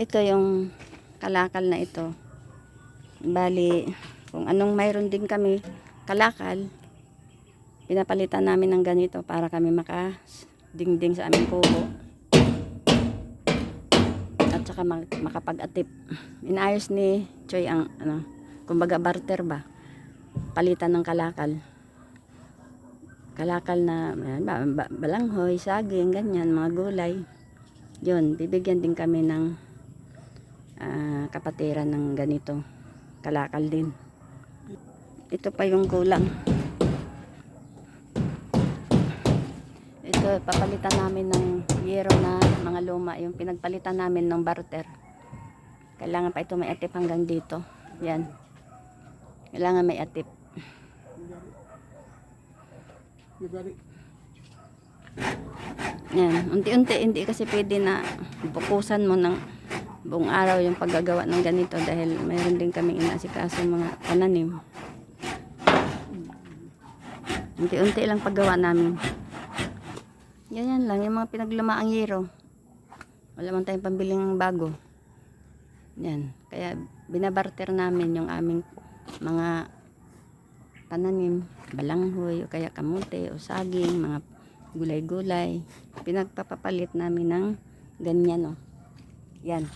Ito yung kalakal na ito. Bali, kung anong mayroon din kami kalakal, pinapalitan namin ng ganito para kami maka dingding sa aming kubo. At saka makapag-atip. Inayos ni Choy ang ano, kumbaga barter ba? Palitan ng kalakal. Kalakal na balanghoy, saging, ganyan, mga gulay. Yun, bibigyan din kami ng ah, kapatiran ng ganito. Kalakal din. Ito pa yung kulang. Ito, papalitan namin ng yero na mga luma. Yung pinagpalitan namin ng barter. Kailangan pa ito may atip hanggang dito. Yan. Kailangan may atip. Yan. Unti-unti, hindi kasi pwede na bukusan mo ng buong araw yung paggagawa ng ganito dahil mayroon din kaming inasikaso mga pananim. Unti-unti lang paggawa namin. Ganyan lang, yung mga pinaglumaang yero. Wala man tayong pambiling bago. Yan. Kaya binabarter namin yung aming mga pananim, balanghoy, o kaya kamote, o saging, mga gulay-gulay. Pinagpapapalit namin ng ganyan, o. Yan.